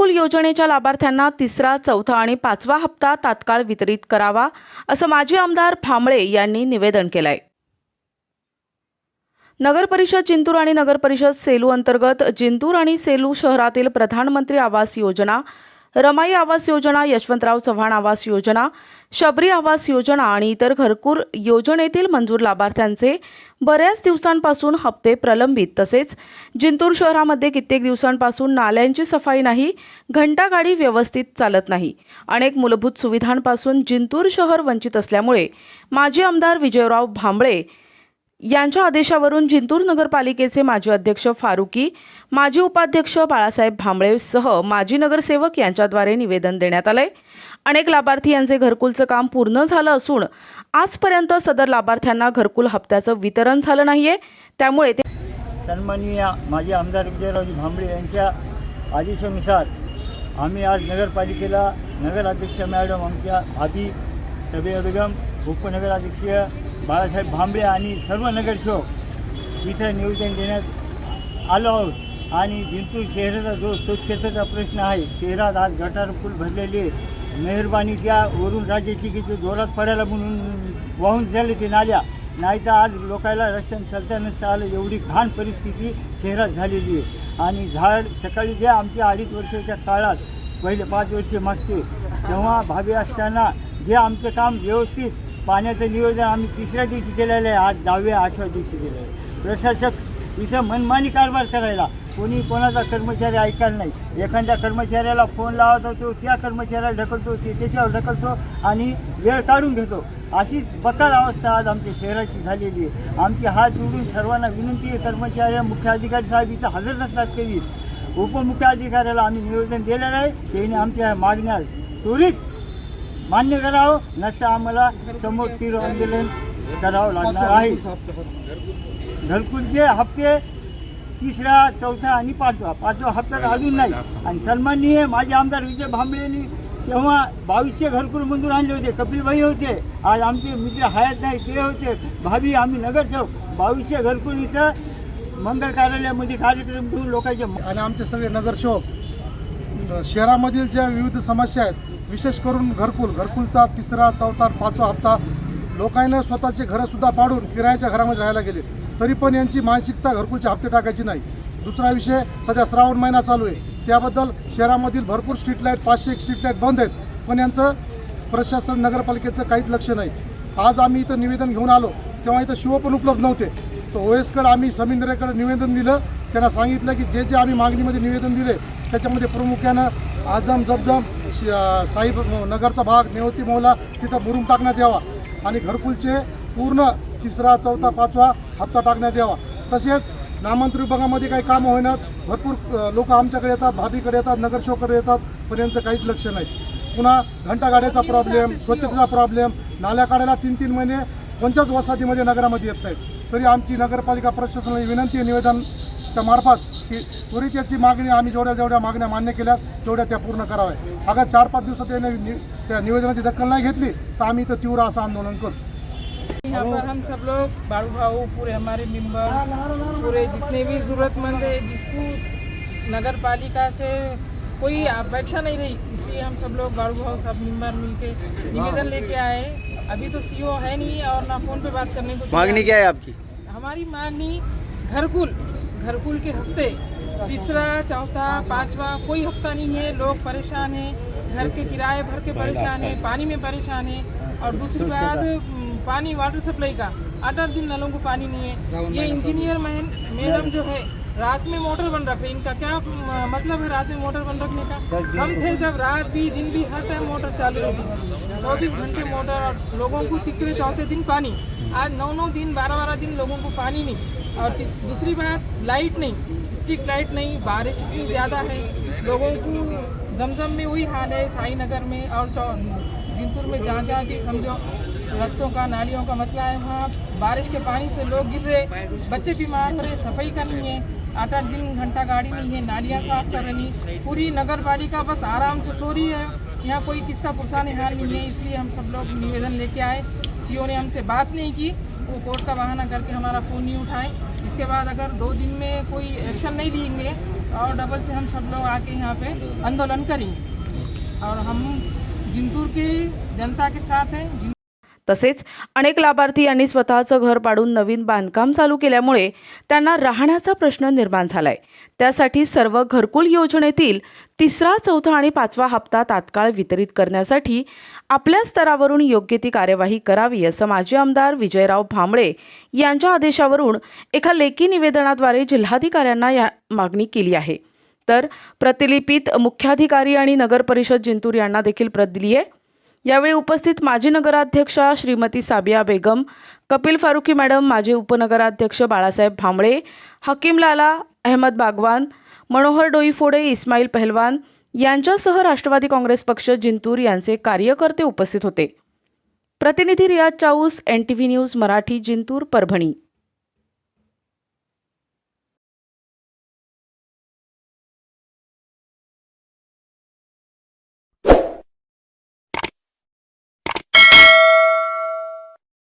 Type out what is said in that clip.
घरकुल योजनेच्या लाभार्थ्यांना तिसरा चौथा आणि पाचवा हप्ता तात्काळ वितरित करावा असं माजी आमदार भांबळे यांनी निवेदन केलंय. नगर परिषद जिंतूर आणि नगर परिषद सेलू अंतर्गत जिंतूर आणि सेलू शहरातील प्रधानमंत्री आवास योजना रमाई आवास योजना यशवंतराव चव्हाण आवास योजना शबरी आवास योजना आणि इतर घरकूर योजनेतील मंजूर लाभार्थ्यांचे बऱ्याच दिवसांपासून हप्ते प्रलंबित. तसेच जिंतूर शहरामध्ये कित्येक दिवसांपासून नाल्यांची सफाई नाही घंटागाडी व्यवस्थित चालत नाही. अनेक मूलभूत सुविधांपासून जिंतूर शहर वंचित असल्यामुळे माजी आमदार विजयराव भांबळे यांच्या आदेशावरून जिंतूर नगरपालिकेचे माजी अध्यक्ष फारुकी माजी उपाध्यक्ष बाळासाहेब भांबळेसह माजी नगरसेवक यांच्याद्वारे निवेदन देण्यात आलंय. अनेक लाभार्थी यांचे घरकुलचं काम पूर्ण झालं असून आजपर्यंत सदर लाभार्थ्यांना घरकुल हप्त्याचं वितरण झालं नाहीये. त्यामुळे ते सन्माननीय माजी आमदार विजयरावजी भांबळे यांच्या आदेशानुसार आम्ही आज नगरपालिकेला नगराध्यक्ष मॅडम आमच्या आधी सभे बेगम उपनगराध्यक्ष बाळासाहेब भांबळे आणि सर्व नगरसेवक इथं निवेदन देण्यात आलो आहोत. आणि जिंतूर शहराचा जो स्वच्छतेचा प्रश्न आहे शहरात आज गटार फुल भरलेले मेहरबानी त्या वरून राज्याची की ते जोरात पडायला म्हणून वाहून झाले ते नाल्या. नाही तर आज लोकायला रस्त्याने चालता नसता आलं एवढी घाण परिस्थिती शहरात झालेली आहे. आणि झाड सकाळी जे आमच्या अडीच वर्षाच्या काळात पहिले पाच वर्षे मागचे तेव्हा भावी असताना जे आमचं काम व्यवस्थित पाण्याचं नियोजन आम्ही तिसऱ्या दिवशी केलेलं आहे आज दहाव्या आठव्या दिवशी केलेलं आहे. प्रशासक इथं मनमानी कारभार करायला कोणी कोणाचा कर्मचारी ऐकायला नाही. एखाद्या कर्मचाऱ्याला फोन लावत होतो त्या कर्मचाऱ्याला ढकलतो ते त्याच्यावर ढकलतो आणि वेळ काढून घेतो. अशीच बकाल अवस्था आज आमच्या शहराची झालेली आहे. आमची हात जोडून सर्वांना विनंती आहे कर्मचाऱ्या मुख्य अधिकारी साहेब इथं हजर नसतात कधी? उपमुख्य अधिकाऱ्याला आम्ही निवेदन दिलेलं आहे त्यांनी आमच्या मागण्या त्वरित मान्य करावं नसतं आम्हाला समोर तीर आंदोलन करावं लागणार आहे. घरकुलचे हप्ते तिसरा चौथा आणि पाचवा. पाचवा हप्ता अजून नाही. आणि सन्माननीय माझे आमदार विजय भांबळे यांनी तेव्हा बावीसशे घरकुल मंजूर आणले होते. कपिलभाई होते. आज आमचे मित्र हयात नाही ते होते. भाभी आम्ही नगरसेवक बावीसशे घरकुल इथं मंगल कार्यालयामध्ये कार्यक्रम घेऊन लोकांचे आणि आमचे सगळे नगरसेवक शहरामधील ज्या विविध समस्या आहेत विशेष करून घरकुल घरकुलचा तिसरा चौथा पाचवा हप्ता लोकांना स्वतःचे घरंसुद्धा पाडून किरायाच्या घरामध्ये राहायला गेले. तरी पण यांची मानसिकता घरकुलचे हप्ते टाकायची नाही. दुसरा विषय सध्या श्रावण महिना चालू आहे. त्याबद्दल शहरामधील भरपूर स्ट्रीट लाइट पाचशे एक स्ट्रीट लाइट बंद आहेत. पण यांचं प्रशासन नगरपालिकेचं काहीच लक्ष नाही. आज आम्ही इथं निवेदन घेऊन आलो. तेव्हा इथं शिव पण उपलब्ध नव्हते. तर ओएसकडे आम्ही समिंद्रेकडे निवेदन दिलं. त्यांना सांगितलं की जे जे आम्ही मागणीमध्ये निवेदन दिले त्याच्यामध्ये प्रामुख्यानं आझम जबजम श- साहिब नगरचा भाग नेवती मोहला तिथं मुरुम टाकण्यात यावा. आणि घरकुलचे पूर्ण तिसरा चौथा पाचवा हप्ता टाकण्यात यावा. तसेच नामांतर विभागामध्ये काही कामं होईनात. भरपूर लोक आमच्याकडे येतात भाभीकडे येतात नगरसेवकडे येतात पण यांचं काहीच लक्ष नाही. पुन्हा घंटागाड्याचा प्रॉब्लेम स्वच्छतेचा प्रॉब्लेम नाल्या काढायला तीन तीन महिने कोणत्याच वसाहतीमध्ये नगरामध्ये येत नाहीत. तरी आमची नगरपालिका प्रशासनाला विनंती आहे निवेदनच्या मार्फत की त्वरित याची मागणी आम्ही जेवढ्या जेवढ्या मागण्या मान्य केल्यात तेवढ्या त्या पूर्ण कराव्या अगर चार पाच दिवसात याने नि- त्या निवेदनाची दखल नाही घेतली तर आम्ही इथं तीव्र असं आंदोलन करू. यहाँ पर हम सब लोग बाबू भाऊ पूरे हमारे मेंबर्स पूरे जितने भी ज़रूरतमंद है जिसको नगर पालिका से कोई अपेक्षा नहीं रही इसलिए हम सब लोग बाबू भाऊ सब मेंबर मिलके निवेदन लेके आए। अभी तो सीओ है नहीं और ना फ़ोन पे बात करने को मांगनी क्या है आपकी? हमारी मांगनी घरकुल। घरकुल के हफ़्ते तीसरा चौथा पांचवा कोई हफ़्ता नहीं है। लोग परेशान हैं घर के किराए भर के परेशान हैं। पानी में परेशान हैं। और दूसरी बात पानी वाटर सप्लाई का आठ आठ दिन नलों को पानी नहीं है। ये इंजीनियर मैन मैडम जो है रात में मोटर बंद रख रहे इनका क्या मतलब है रात में मोटर बंद रखने का? हम थे जब रात भी दिन भी हर टाइम मोटर चालू रहती चौबीस घंटे मोटर और लोगों को तीसरे चौथे दिन पानी। आज नौ नौ दिन बारह बारह दिन लोगों को पानी नहीं। और दूसरी बात लाइट नहीं स्ट्रीट लाइट नहीं, बारिश इतनी ज़्यादा है, लोगों को जमजम में वही हाल है साई नगर में और जिंतूर में जहाँ जहाँ भी समझो, रस्तों का, नालियों का मसला है, वहाँ बारिश के पानी से लोग गिर रहे बच्चे बीमार हो रहे सफ़ाई का नहीं है आठ आठ दिन घंटा गाड़ी नहीं है, नालियाँ साफ़ कर रही पूरी नगर पालिका बस आराम से सो रही है, यहाँ कोई किसका पुरसाने हाल नहीं है, इसलिए हम सब लोग निवेदन लेके आए, सीओ ने हमसे बात नहीं की वो कोर्ट का बहाना करके हमारा फ़ोन नहीं उठाए। इसके बाद अगर दो दिन में कोई एक्शन नहीं लेंगे, और डबल से हम सब लोग आके यहाँ पे आंदोलन करेंगे। और हम जिंतूर की जनता के साथ हैं तसेच अनेक लाभार्थी यांनी स्वतःचं घर पाडून नवीन बांधकाम चालू केल्यामुळे त्यांना राहण्याचा प्रश्न निर्माण झालाय. त्यासाठी सर्व घरकुल योजनेतील तिसरा चौथा आणि पाचवा हप्ता तात्काळ वितरित करण्यासाठी आपल्या स्तरावरून योग्य ती कार्यवाही करावी असं माजी आमदार विजयराव भांबळे यांच्या आदेशावरून एका लेखी निवेदनाद्वारे जिल्हाधिकाऱ्यांना या मागणी केली आहे. तर प्रतिलिपीत मुख्याधिकारी आणि नगर परिषद जिंतूर यांना देखील प्रत दिली आहे यावेळी उपस्थित माजी नगराध्यक्षा श्रीमती साबिया बेगम कपिल फारुकी मॅडम माजी उपनगराध्यक्ष बाळासाहेब भांबळे हकीम लाला अहमद बागवान मनोहर डोईफोडे इस्माईल पहलवान यांच्यासह राष्ट्रवादी काँग्रेस पक्ष जिंतूर यांचे कार्यकर्ते उपस्थित होते. प्रतिनिधी Riyaz Chaus N T V news Marathi Jintur Parbhani.